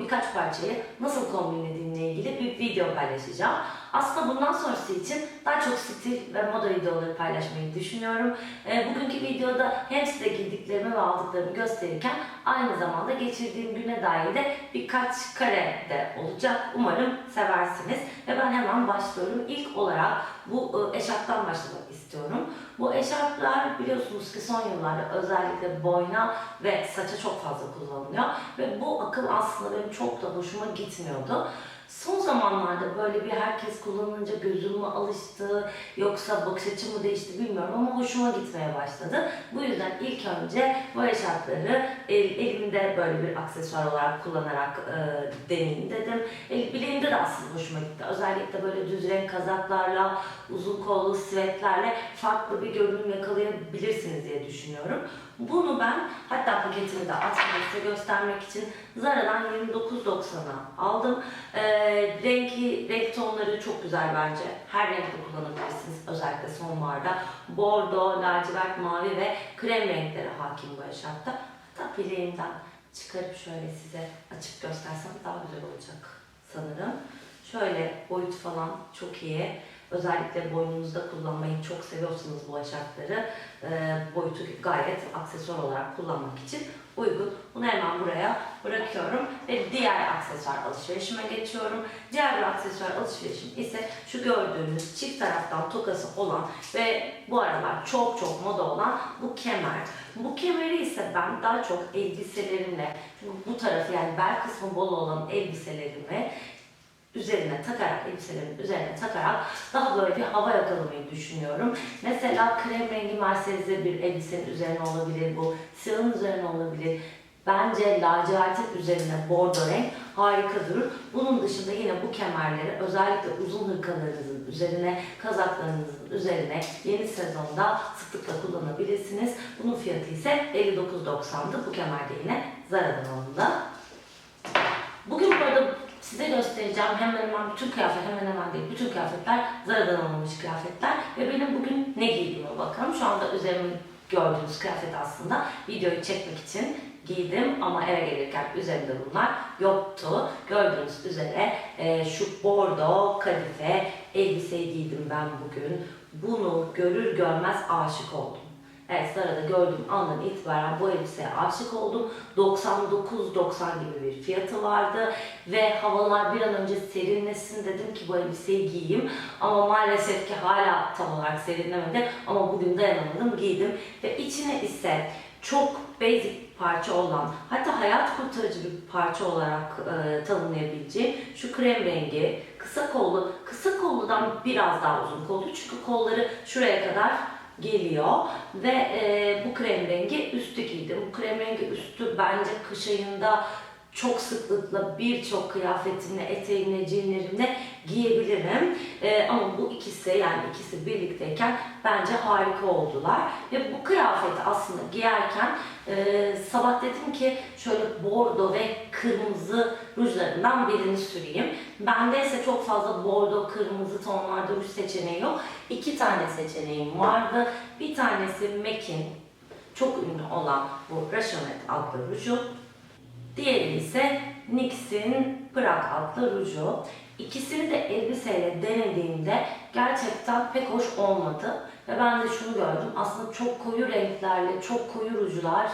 birkaç parçayı nasıl kombinlediğimle ilgili bir video paylaşacağım. Aslında bundan sonrası için daha çok stil ve moda videoları paylaşmayı düşünüyorum. Ee, bugünkü videoda hem size giydiklerimi ve aldıklarımı gösterirken aynı zamanda geçirdiğim güne dair de birkaç kare de olacak. Umarım seversiniz. Ve ben hemen başlıyorum. İlk olarak bu e, eşarptan başlamak istiyorum. Bu eşarplar biliyorsunuz ki son yıllarda özellikle boyna ve saça çok fazla kullanılıyor. Ve bu akım aslında benim çok da hoşuma gitmiyordu. Son zamanlarda böyle bir herkes kullanınca gözüm mü alıştı yoksa bakış açım mı değişti bilmiyorum ama hoşuma gitmeye başladı. Bu yüzden ilk önce bu eşarpları el, elimde böyle bir aksesuar olarak kullanarak e, deneyeyim dedim. El, bileğimde de aslında hoşuma gitti. Özellikle böyle düz renk kazaklarla, uzun kollu sivetlerle farklı bir görünüm yakalayabilirsiniz diye düşünüyorum. Bunu ben hatta paketini de açmayı size göstermek için Zara'dan 29.90'a aldım. Ee, renki, renk tonları çok güzel bence. Her renkte kullanabilirsiniz. Özellikle sonbaharda. Bordo, lacivert, mavi ve krem renkleri hakim bu eşarpta. Hatta bileğimden çıkarıp şöyle size açıp göstersem daha güzel olacak sanırım. Şöyle boyut falan çok iyi. Özellikle boynunuzda kullanmayı çok seviyorsanız bu eşarpları e, boyutu gayet aksesuar olarak kullanmak için uygun. Bunu hemen buraya bırakıyorum ve diğer aksesuar alışverişime geçiyorum. Diğer bir aksesuar alışverişim ise şu gördüğünüz çift taraftan tokası olan ve bu aralar çok çok moda olan bu kemer. Bu kemeri ise ben daha çok elbiselerimle, bu tarafı yani bel kısmı bol olan elbiselerimi üzerine takarak, elbiselerin üzerine takarak daha böyle bir hava yakalamayı düşünüyorum. Mesela krem rengi merserize bir elbisenin üzerine olabilir bu, siyahın üzerine olabilir. Bence lacivertin üzerine bordo renk harika durur. Bunun dışında yine bu kemerleri özellikle uzun hırkalarınızın üzerine, kazaklarınızın üzerine yeni sezonda sıklıkla kullanabilirsiniz. Bunun fiyatı ise 59.90'dı. Bu kemer de yine Zara'dan alındı. Bugün burada size göstereceğim hemen hemen bütün kıyafet, hemen hemen değil bütün kıyafetler Zara'dan alınmış kıyafetler ve benim bugün ne giydiğime bakalım. Şu anda üzerime gördüğünüz kıyafet aslında videoyu çekmek için giydim ama eve gelirken üzerimde bunlar yoktu. Gördüğünüz üzere e, şu bordo kadife elbiseyi giydim ben bugün. Bunu görür görmez aşık oldum. Evet Zara'da gördüğüm andan itibaren bu elbiseye aşık oldum. 99.90 gibi bir fiyatı vardı ve havalar bir an önce serinlesin dedim ki bu elbiseyi giyeyim. Ama maalesef ki hala tam olarak serinlemedi ama bugün dayanamadım giydim ve içine ise çok basic parça olan hatta hayat kurtarıcı bir parça olarak e, tanımlayabileceğim şu krem rengi kısa kollu kısa kolludan biraz daha uzun kollu çünkü kolları şuraya kadar geliyor ve e, bu krem rengi üstü giydim. Bu krem rengi üstü bence kış ayında çok sıklıkla birçok kıyafetimle, eteğimle, jeanlerimle giyebilirim. E, ama bu ikisi yani ikisi birlikteyken bence harika oldular. Ve bu kıyafeti aslında giyerken e, sabah dedim ki şöyle bordo ve kırmızı rujlarından birini süreyim. Bende ise çok fazla bordo, kırmızı tonlarda ruj seçeneği yok. İki tane seçeneğim vardı. Bir tanesi MAC'in çok ünlü olan bu Rationette adlı ruju. Diğeri ise NYX'in Prag adlı ruju. İkisini de elbiseyle denediğimde gerçekten pek hoş olmadı. Ve ben de şunu gördüm. Aslında çok koyu renklerle, çok koyu rujlar e,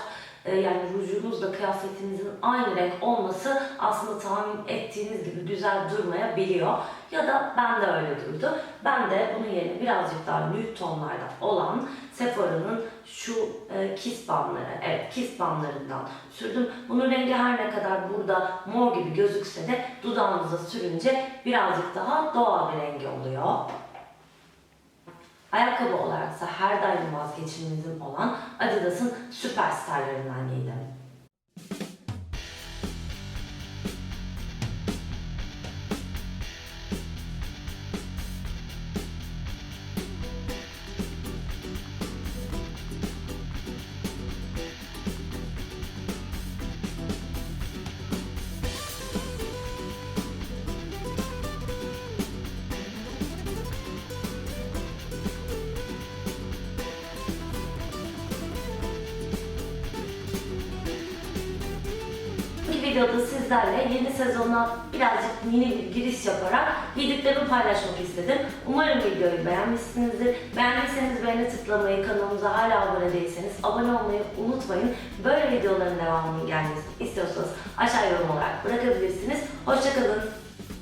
yani rujunuzla kıyafetinizin aynı renk olması aslında tahmin ettiğiniz gibi güzel durmayabiliyor. Ya da ben de öyle durdu. Ben de bunun yerine birazcık daha nude tonlarda olan Sephora'nın şu e, kiss banları, evet kiss banlarından sürdüm. Bunun rengi her ne kadar burada mor gibi gözükse de dudağınıza sürünce birazcık daha doğal bir rengi oluyor. Ayakkabı olaraksa her daim vazgeçilmezim olan Adidas'ın süperstarlarından giydim. Videoda sizlerle yeni sezona birazcık yeni bir giriş yaparak yediklerimi paylaşmak istedim. Umarım videoyu beğenmişsinizdir. Beğendiyseniz beğeni tıklamayı, kanalımıza hala abone değilseniz abone olmayı unutmayın. Böyle videoların devamının gelmesini istiyorsanız aşağı yorum olarak bırakabilirsiniz. Hoşçakalın.